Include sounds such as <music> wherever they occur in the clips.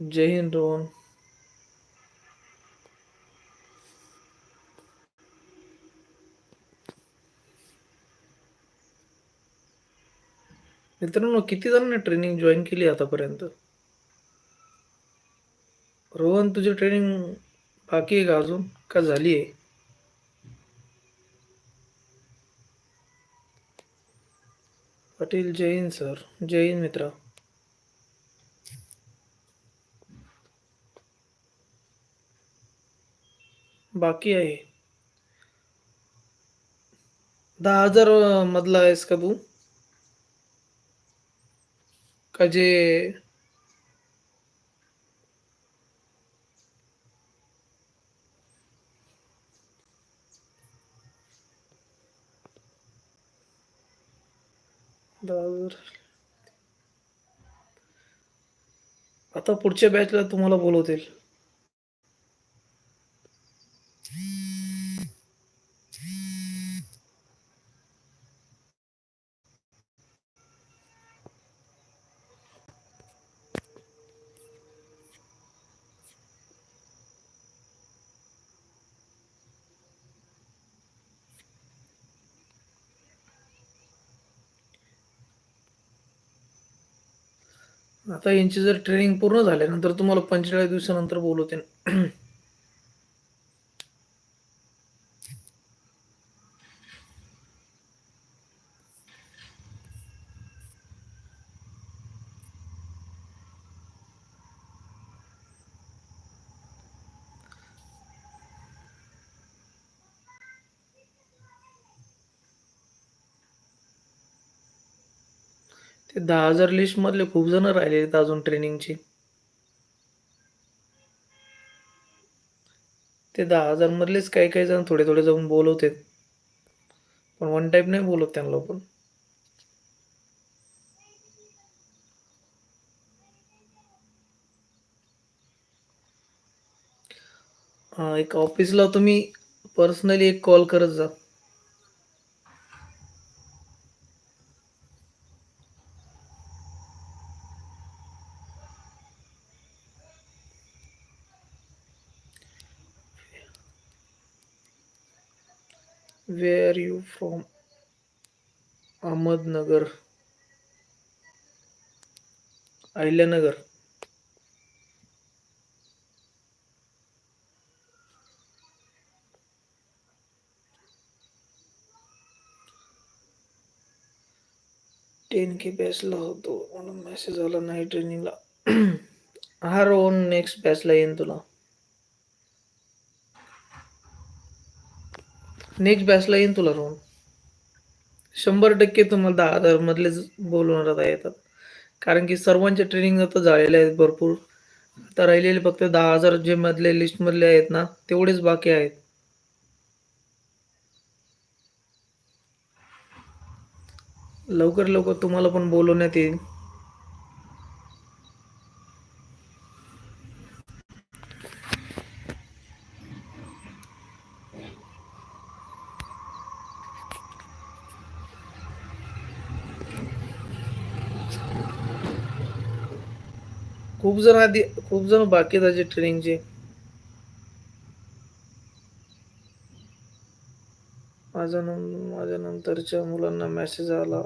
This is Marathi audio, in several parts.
जय हिंद रोहन मित्रांनो किती जणांनी ट्रेनिंग जॉईन केली आतापर्यंत? रोहन तुझी ट्रेनिंग बाकी आहे का अजून? का झाली आहे? पाटील जय हिंद सर जय हिंद मित्रा. बाकी आहे. दहा हजार मधला आहेस का तू? का जे दहा हजार. आता पुढच्या बॅचला तुम्हाला बोलवतील. आता यांची जर ट्रेनिंग पूर्ण झाल्यानंतर तुम्हाला पंचेचाळीस दिवसानंतर बोलवते. ते दहा हजार लिस्टमधले खूप जण राहिले आहेत अजून ट्रेनिंगची ते दहा हजार मधलेच काही काही जण थोडे थोडे जाऊन बोलवते पण वन टाईप नाही बोलवत त्यांना पण एक ऑफिसला तुम्ही पर्सनली एक कॉल करत जा. Where you from Ahmednagar Ahilyanagar ten के बॅचला होतो म्हणून मेसेज आला नाही ट्रेनिंगला <clears throat> हा रोहन नेक्स्ट बॅचला येईन तुला. नेक्स्ट बॅचला येईन तुला रोहन शंभर टक्के तुम्हाला दहा हजारमधलेच बोलवणार आता येतात. कारण की सर्वांच्या ट्रेनिंग आता झालेल्या आहेत भरपूर. आता राहिलेले फक्त दहा हजार जे मधले लिस्टमधले आहेत ना तेवढेच बाकी आहेत. लवकर लवकर तुम्हाला पण बोलवण्यात येईल. खूप जण आधी खूप जण बाकी आहेत ट्रेनिंगचे माझ्या माझ्या नंतरच्या मुलांना मेसेज आला.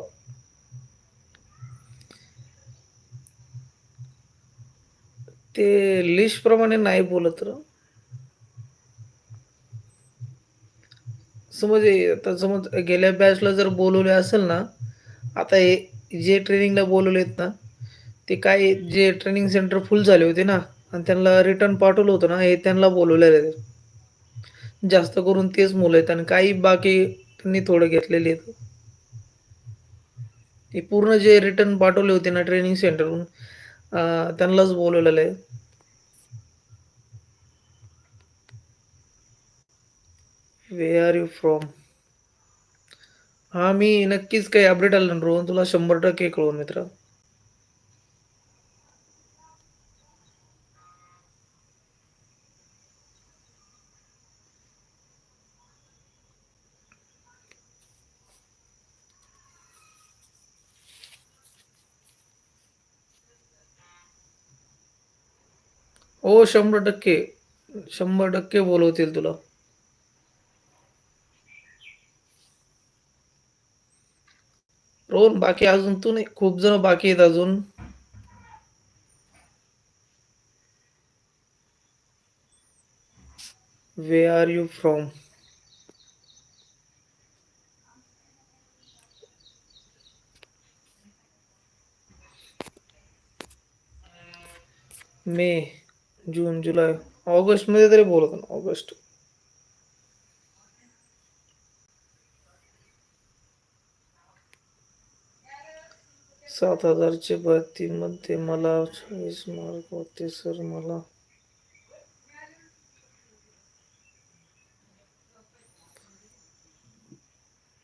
ते लिस्ट प्रमाणे नाही बोलत र. समज आता समज गेल्या बॅचला जर बोलवले असेल ना आता हे जे ट्रेनिंगला बोलवलेत ना ते काय जे ट्रेनिंग सेंटर फुल झाले होते ना आणि त्यांना रिटर्न पाठवलं होतं ना हे त्यांना बोलवलेलं आहे. जास्त करून तेच मुलं आहेत आणि काही बाकी त्यांनी थोडं घेतलेले आहेत. हे पूर्ण जे रिटर्न पाठवले होते ना ट्रेनिंग सेंटरहून त्यांनाच बोलवलेलं आहे. वे आर यू फ्रॉम हां मी नक्कीच काही अपडेट आलं ना रोहन तुला शंभर टक्के कळवून मित्र. हो शंभर टक्के. शंभर टक्के बोलवतील तुला. रोहन बाकी अजून तू नाही. खूप जण बाकी आहेत अजून. वे आर यू फ्रॉम मे जून जुलै ऑगस्टमध्ये तरी बोलत ना ऑगस्ट. सात हजारचे भरतीमध्ये मला चाळीस मार्क होते सर मला.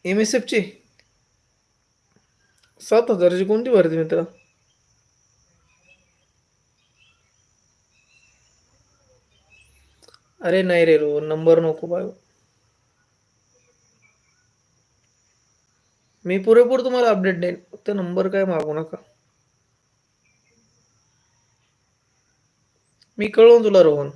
एम एस एफची सात हजारची कोणती भरती मित्र? अरे नाही रे रो नंबर नको बाय मी पुरेपूर तुम्हाला अपडेट देईन फक्त नंबर काय मागू नका. मी कळवून तुला रोहन.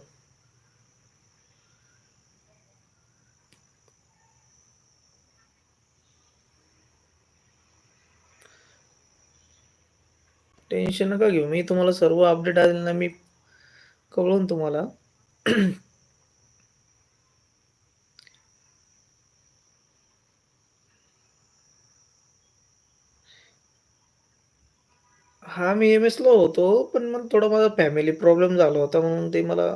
टेन्शन नका घेऊ मी तुम्हाला सर्व अपडेट आले ना मी कळवून तुम्हाला. हा मी एम एसला होतो पण मग थोडा माझा फॅमिली प्रॉब्लेम झाला होता म्हणून ते मला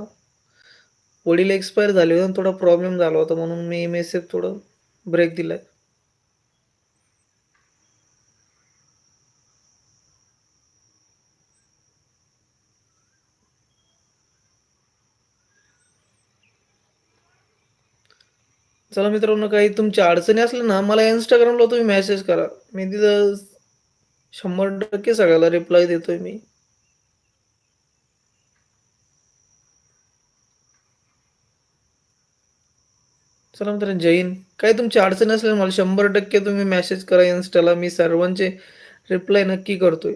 वडील एक्सपायर झाले होते आणि थोडा प्रॉब्लेम झाला होता म्हणून मी एम एस एफ थोडं ब्रेक दिलाय. चला मित्रांनो काही तुमच्या अडचणी असल्या ना मला इंस्टाग्रामला तुम्ही मेसेज करा. मी तिथं शंभर टक्के सगळ्याला रिप्लाय देतोय मी. चला मित्रांनो जय हिंद काही तुमची अडचण असल्या मला शंभर टक्के तुम्ही मेसेज करा इन्स्टाला मी सर्वांचे रिप्लाय नक्की करतोय.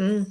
हम्म.